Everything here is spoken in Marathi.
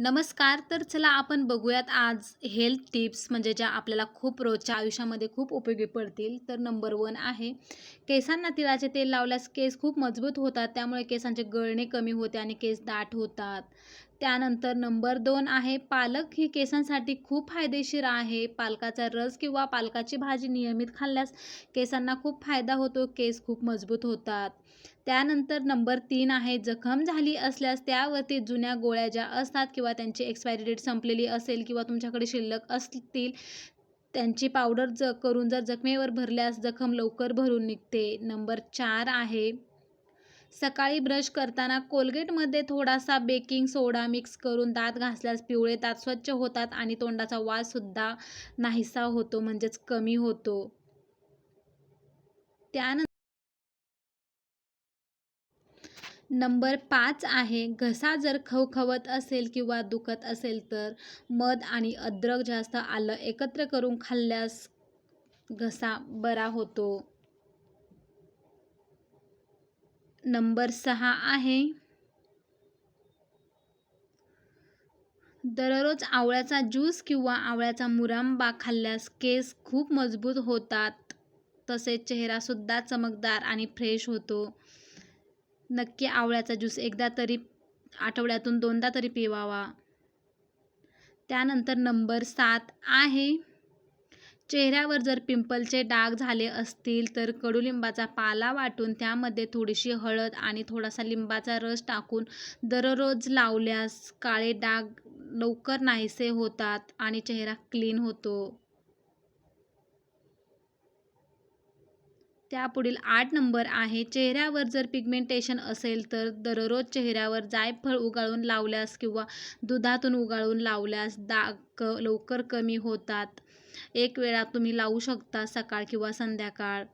नमस्कार तर चला आपण बघूयात आज हेल्थ टिप्स म्हणजे ज्या आपल्याला खूप रोजच्या आयुष्यामध्ये खूप उपयोगी पडतील. तर नंबर वन आहे केसांना तिळाचे तेल लावल्यास केस खूप मजबूत होतात. त्यामुळे केसांचे गळणे कमी होते आणि केस दाट होतात. त्यानंतर नंबर दोन आहे पालक ही केसांसाठी खूप फायदेशीर आहे. पालकाचा रस किंवा पालकाची भाजी नियमित खाल्ल्यास केसांना खूप फायदा होतो केस खूप मजबूत होतात. त्यानंतर नंबर तीन आहे जखम झाली असल्यास त्यावरती जुन्या गोळ्या ज्या असतात किंवा त्यांची एक्सपायरी डेट संपलेली असेल किंवा तुमच्याकडे शिल्लक असतील त्यांची पावडर ज करून जर जखमेवर भरल्यास जखम लवकर भरून निघते. नंबर चार आहे सकाळी ब्रश करताना कोलगेटमध्ये थोडासा बेकिंग सोडा मिक्स करून दात घासल्यास पिवळे दात स्वच्छ होतात आणि तोंडाचा वाससुद्धा नाहीसा होतो म्हणजेच कमी होतो. त्यानंतर नंबर पाच आहे घसा जर खवखवत असेल किंवा दुखत असेल तर मध आणि अद्रक जास्त आलं एकत्र करून खाल्ल्यास घसा बरा होतो. नंबर सहा आहे. दररोज आवळ्याचा ज्यूस किंवा आवळ्याचा मुरांबा खाल्ल्यास केस खूप मजबूत होतात. तसेच चेहरासुद्धा चमकदार आणि फ्रेश होतो. नक्की आवळ्याचा ज्यूस एकदा तरी आठवड्यातून दोनदा तरी पिवावा. त्यानंतर नंबर सात आहे. चेहऱ्यावर जर पिंपलचे डाग झाले असतील तर कडुलिंबाचा पाला वाटून त्यामध्ये थोडीशी हळद आणि थोडासा लिंबाचा रस टाकून दररोज लावल्यास काळे डाग लवकर नाहीसे होतात आणि चेहरा क्लीन होतो. त्यापुढील आठ नंबर आहे. चेहऱ्यावर जर पिगमेंटेशन असेल तर दररोज चेहऱ्यावर जायफळ उगाळून लावल्यास किंवा दुधातून उगाळून लावल्यास दाग क लवकर कमी होतात. एक वेळा तुम्ही लावू शकता सकाळ किंवा संध्याकाळ.